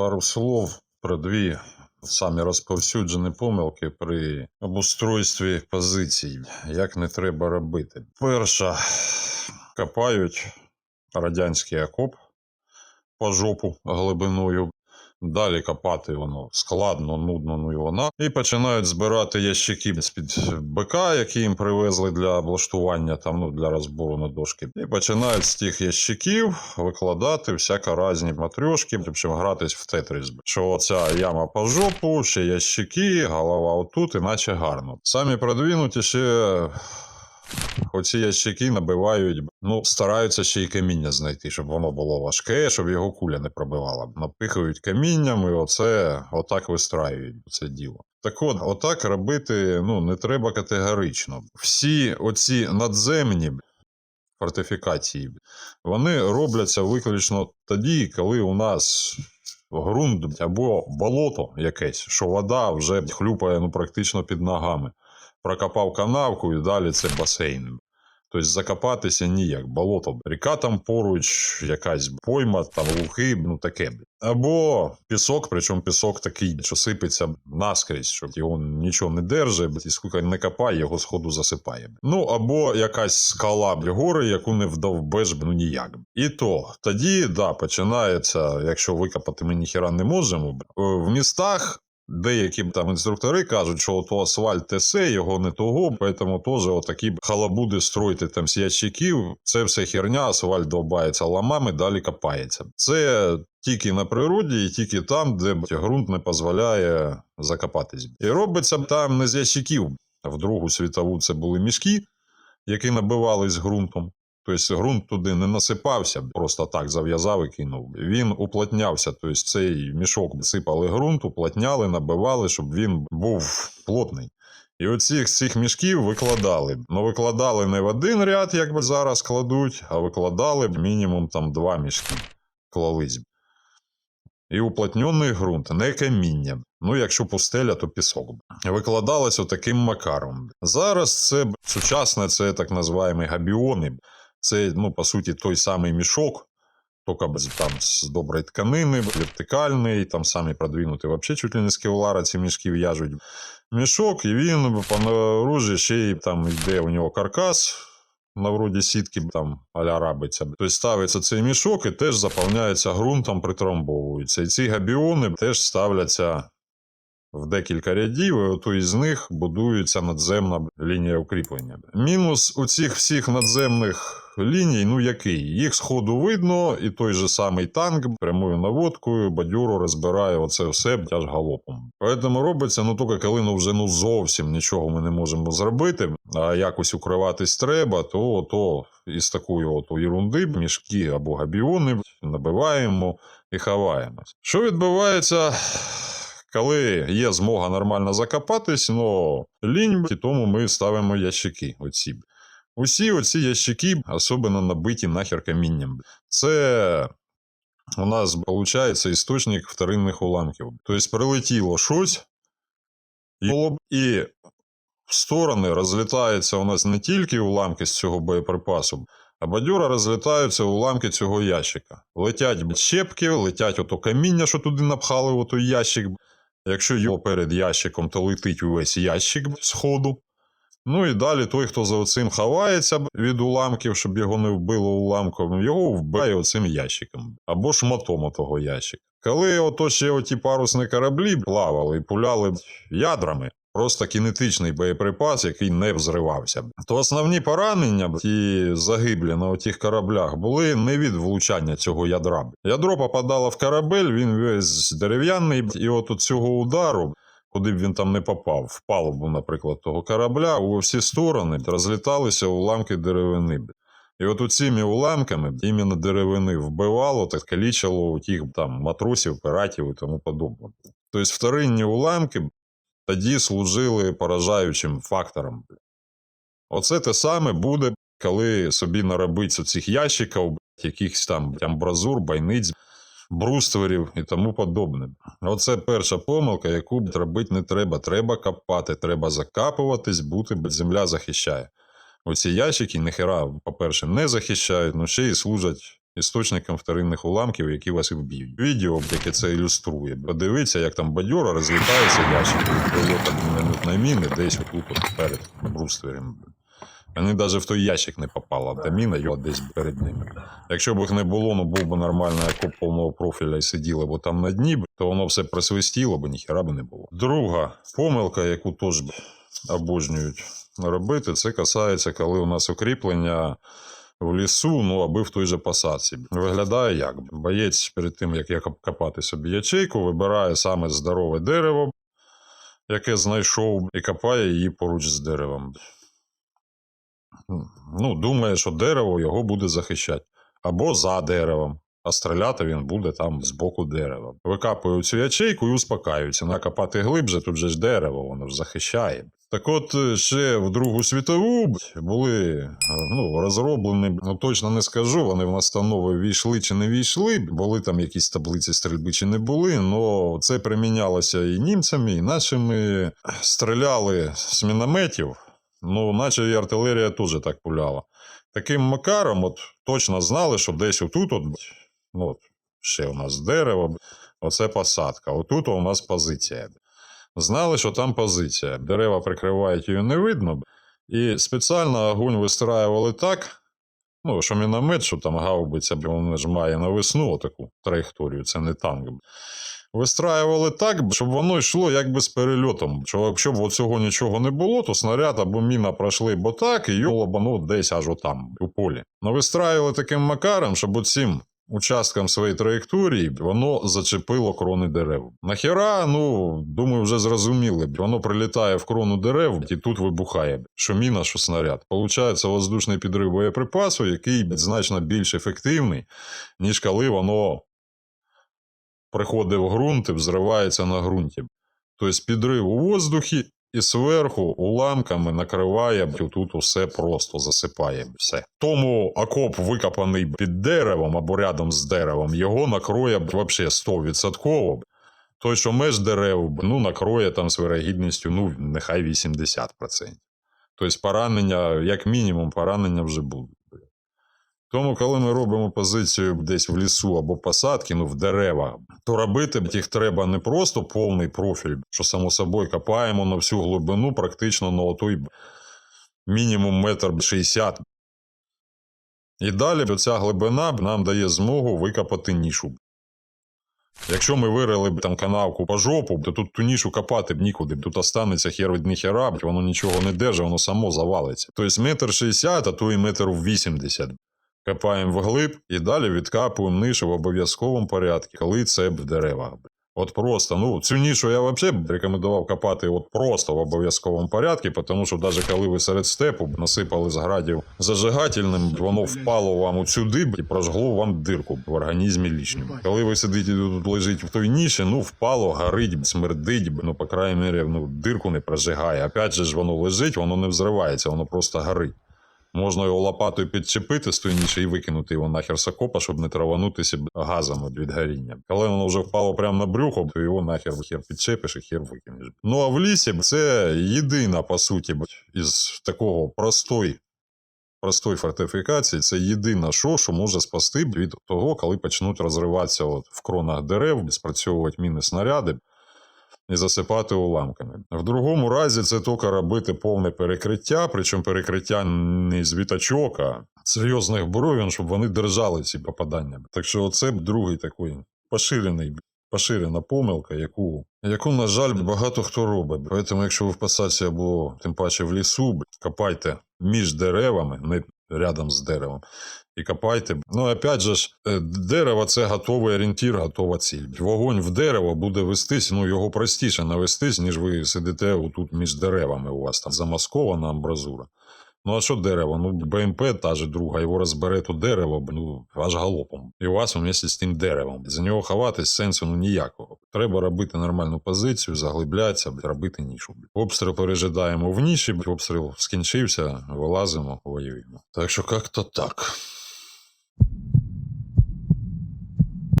Пару слов про дві самі розповсюджені помилки при обустройстві позицій. Як не треба робити. Перша копають радянський окоп по жопу глибиною. Далі копати воно складно, нудно, ну і вона. І починають збирати ящики з-під БК, які їм привезли для облаштування, там, ну, для розбору на дошки. І починають з тих ящиків викладати всяко різні матрьошки, щоб гратись в тетріс. Що оця яма по жопу, ще ящики, голова отут, іначе гарно. Самі продвинуті ще Оці ящики набивають, ну, стараються ще й каміння знайти, щоб воно було важке, щоб його куля не пробивала. Напихають камінням і оце отак вистраюють це діло. Так от, отак робити ну, не треба категорично. Всі оці надземні фортифікації, вони робляться виключно тоді, коли у нас ґрунт або болото якесь, що вода вже хлюпає ну, практично під ногами прокопав канавку і далі це басейн. Тобто закопатися ніяк, болото, ріка там поруч, якась пойма, там лухи, ну таке. Або пісок, причому пісок такий, що сипеться наскрізь, щоб його нічого не держить, і скільки не копає, його сходу засипає. Ну або якась скала гори, яку не вдовбеш, ну ніяк. І то тоді, да, починається, якщо викопати ми ніхіра не можемо, в містах Деякі там інструктори кажуть, що ото асфальт тесе, його не того, тому теж отакі халабуди строїти там з ящиків. Це все херня, асфальт довбається ламами, далі копається. Це тільки на природі і тільки там, де ґрунт не дозволяє закопатись. І робиться там не з ящиків. В Другу світову це були мішки, які набивались ґрунтом. Тобто ґрунт туди не насипався, просто так зав'язав і кинув. Він уплотнявся, тобто цей мішок сипали ґрунт, уплотняли, набивали, щоб він був плотний. І оцих цих мішків викладали. Ну викладали не в один ряд, як би зараз кладуть, а викладали мінімум там два мішки клались. І уплотнений ґрунт, не каміння. Ну, якщо пустеля, то пісок. Викладалось отаким макаром. Зараз це сучасне, це так називаємо габіони. Це, ну, по суті, той самий мішок, тільки без- там з доброї тканини, вертикальний, там самі продвинуті, взагалі чуть ли не з кевлара ці мішки в'яжуть. Мішок, і він по наружі ще й там йде у нього каркас. На вроді сітки там аля рабиться. Тобто ставиться цей мішок і теж заповняється ґрунтом, притрамбовується. І ці габіони теж ставляться в декілька рядів, і ото із них будується надземна лінія укріплення. Мінус у цих всіх надземних ліній, ну який? Їх сходу видно, і той же самий танк прямою наводкою бадьоро розбирає оце все аж галопом. Тому робиться, ну тільки коли ну вже ну зовсім нічого ми не можемо зробити, а якось укриватись треба, то, то із такої от ерунди мішки або габіони набиваємо і ховаємось. Що відбувається? Коли є змога нормально закопатись, но лінь, і тому ми ставимо ящики. Оці. Усі оці ящики особливо набиті нахер камінням. Це у нас виходить істочник вторинних уламків. Тобто прилетіло щось, і, в сторони розлітаються у нас не тільки уламки з цього боєприпасу, а бадьора розлітаються уламки цього ящика. Летять щепки, летять ото каміння, що туди напхали у той ящик. Якщо його перед ящиком, то летить увесь ящик з ходу. Ну і далі той, хто за оцим ховається від уламків, щоб його не вбило уламком, його вбиває оцим ящиком або шматом того ящика. Коли ото ще оті парусні кораблі плавали і пуляли ядрами, просто кінетичний боєприпас, який не взривався, то основні поранення ті загиблі на отих кораблях були не від влучання цього ядра. Ядро попадало в корабель, він весь дерев'яний, і от от цього удару куди б він там не попав, в палубу, наприклад, того корабля, у всі сторони розліталися уламки деревини. І от цими уламками іменно деревини вбивало та калічило тих там матросів, пиратів і тому подобне. Тобто вторинні уламки тоді служили поражаючим фактором. Оце те саме буде, коли собі наробить з цих ящиків, якихось там амбразур, байниць, брустверів і тому подобне. Оце перша помилка, яку робити не треба. Треба копати, треба закапуватись, бути, бо земля захищає. Оці ящики ніхера, по-перше, не захищають, ну ще й служать істочником вторинних уламків, які вас і вб'ють. Відео, яке це ілюструє. Подивіться, як там бадьора розлітається ящик від прильоту мінометної міни десь отут от перед бруствером. Вони навіть в той ящик не попала, та міна його десь перед ними. Якщо б їх не було, ну був би нормальний окоп повного профіля і сиділо б там на дні, то воно все присвистіло б, ніхера б не було. Друга помилка, яку теж обожнюють робити, це касається, коли у нас укріплення в лісу, ну аби в той же посадці. Виглядає як? Боєць перед тим, як копати собі ячейку, вибирає саме здорове дерево, яке знайшов, і копає її поруч з деревом. Ну, думає, що дерево його буде захищати. Або за деревом. А стріляти він буде там з боку дерева. Викапують цю ячейку і успокаюються. Накопати глибше, тут же ж дерево, воно ж захищає. Так от е, ще в Другу світову були е, ну, розроблені, ну точно не скажу, вони в настанови війшли чи не війшли, були там якісь таблиці стрільби чи не були, але це примінялося і німцями, і нашими. Стріляли з мінометів, ну, наче і артилерія теж так пуляла. Таким макаром, от точно знали, що десь отут, от, ну, ще у нас дерево, оце посадка, отут у нас позиція. Знали, що там позиція. Дерева прикривають її не видно. І спеціально огонь вистраювали так, ну, що міномет, що там гаубиця, він ж має на весну таку траєкторію, це не танк. Вистраювали так, щоб воно йшло якби з перельотом. Що якщо б цього нічого не було, то снаряд або міна пройшли б отак, і його б ну, десь аж отам, у полі. Но вистраювали таким макаром, щоб оцим участкам своєї траєкторії воно зачепило крони дерев. Нахера, ну, думаю, вже зрозуміли. Воно прилітає в крону дерев і тут вибухає. Що міна, що снаряд. Получається воздушний підрив боєприпасу, який значно більш ефективний, ніж коли воно приходить в ґрунт і взривається на ґрунті. Тобто підрив у воздухі і зверху уламками накриває, тут усе просто засипає все. Тому окоп викопаний під деревом або рядом з деревом, його накроє вообще 100%. Той, що меж дерев, ну, накроє там з вирогідністю, ну, нехай 80%. Тобто поранення, як мінімум, поранення вже будуть. Тому, коли ми робимо позицію десь в лісу або посадки, ну в деревах, то робити їх треба не просто повний профіль, що само собою копаємо на всю глибину, практично на отой мінімум метр шістдесят. І далі ця глибина нам дає змогу викопати нішу. Якщо ми вирили б там канавку по жопу, то тут ту нішу копати б нікуди. Тут останеться хер від ніхера, воно нічого не держить, воно само завалиться. Тобто метр шістдесят, а то і метр вісімдесят. Копаємо вглиб і далі відкапуємо нишу в обов'язковому порядку, коли це в деревах. От просто, ну, цю нішу я взагалі б рекомендував копати от просто в обов'язковому порядку, тому що навіть коли ви серед степу насипали з градів зажигательним, воно впало вам от сюди б і прожгло вам дирку в організмі лишньому. Коли ви сидите тут лежить в той ніші, ну впало, горить, смердить, ну, по крайній мірі, ну, дирку не прожигає. Опять же ж воно лежить, воно не взривається, воно просто горить. Можна його лопатою підчепити з тої ніші і викинути його нахер з окопа, щоб не траванутися газом від горіння. Коли воно вже впало прямо на брюхо, то його нахер хер підчепиш і хер викинеш. Ну а в лісі це єдина, по суті, із такого простої, простої фортифікації, це єдине що, що може спасти від того, коли почнуть розриватися от в кронах дерев, спрацьовувати міни снаряди і засипати уламками. В другому разі це тільки робити повне перекриття, причому перекриття не з вітачок, а серйозних боровин, щоб вони держали ці попадання. Так що це другий такий поширений. Поширена помилка, яку, яку, на жаль, багато хто робить. Тому, якщо ви в посадці або тим паче в лісу, копайте між деревами, не рядом з деревом, і копайте. Ну, опять же е, дерево це готовий орієнтір, готова ціль. Вогонь в дерево буде вестись, ну його простіше навестись, ніж ви сидите отут між деревами. У вас там замаскована амбразура. Ну а що дерево? Ну, БМП та же друга, його розбере то дерево, ну аж галопом. І у вас вместе з тим деревом. За нього ховатись сенсу ну ніякого. Треба робити нормальну позицію, заглиблятися, робити нішу. Обстріл пережидаємо в ніші, обстріл скінчився, вилазимо, воюємо. Так що як-то так.